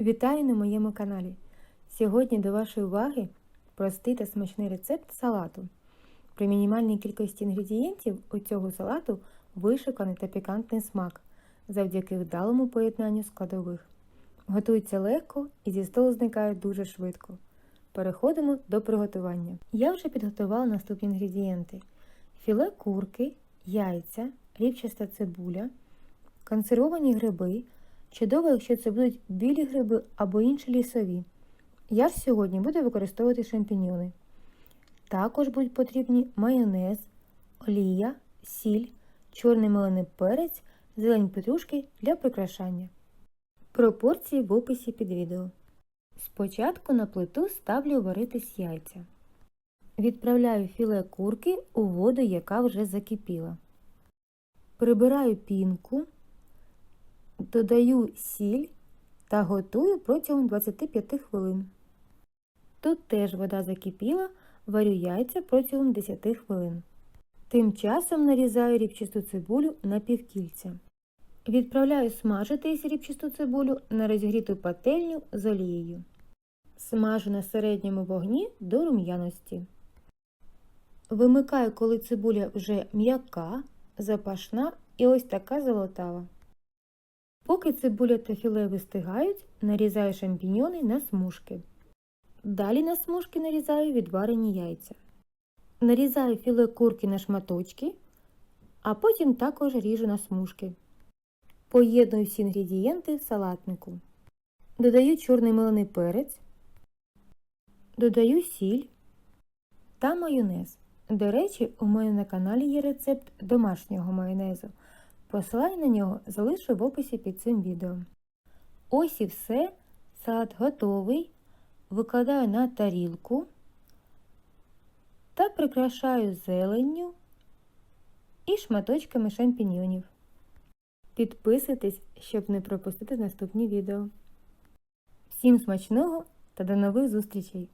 Вітаю на моєму каналі. Сьогодні до вашої уваги простий та смачний рецепт салату. При мінімальній кількості інгредієнтів у цього салату вишуканий та пікантний смак завдяки вдалому поєднанню складових. Готується легко і зі столу зникає дуже швидко. Переходимо до приготування. Я вже підготувала наступні інгредієнти: філе курки, яйця, рівчаста цибуля, консервовані гриби. Чудово, якщо це будуть білі гриби або інші лісові. Я ж сьогодні буду використовувати шампіньйони. Також будуть потрібні майонез, олія, сіль, чорний мелений перець, зелень петрушки для прикрашання. Пропорції в описі під відео. Спочатку на плиту ставлю варитись яйця. Відправляю філе курки у воду, яка вже закипіла. Прибираю пінку. Додаю сіль та готую протягом 25 хвилин. Тут теж вода закипіла, варю яйця протягом 10 хвилин. Тим часом нарізаю рібчасту цибулю на півкільця. Відправляю смажитись рібчасту цибулю на розігріту пательню з олією. Смажу на середньому вогні до рум'яності. Вимикаю, коли цибуля вже м'яка, запашна і ось така золотава. Поки цибуля та філе вистигають, нарізаю шампіньйони на смужки. Далі на смужки нарізаю відварені яйця. Нарізаю філе курки на шматочки, а потім також ріжу на смужки. Поєдную всі інгредієнти в салатнику. Додаю чорний мелений перець, додаю сіль та майонез. До речі, у мене на каналі є рецепт домашнього майонезу. Посилання на нього залишу в описі під цим відео. Ось і все. Салат готовий. Викладаю на тарілку та прикрашаю зеленню і шматочками шампіньйонів. Підписуйтесь, щоб не пропустити наступні відео. Всім смачного та до нових зустрічей!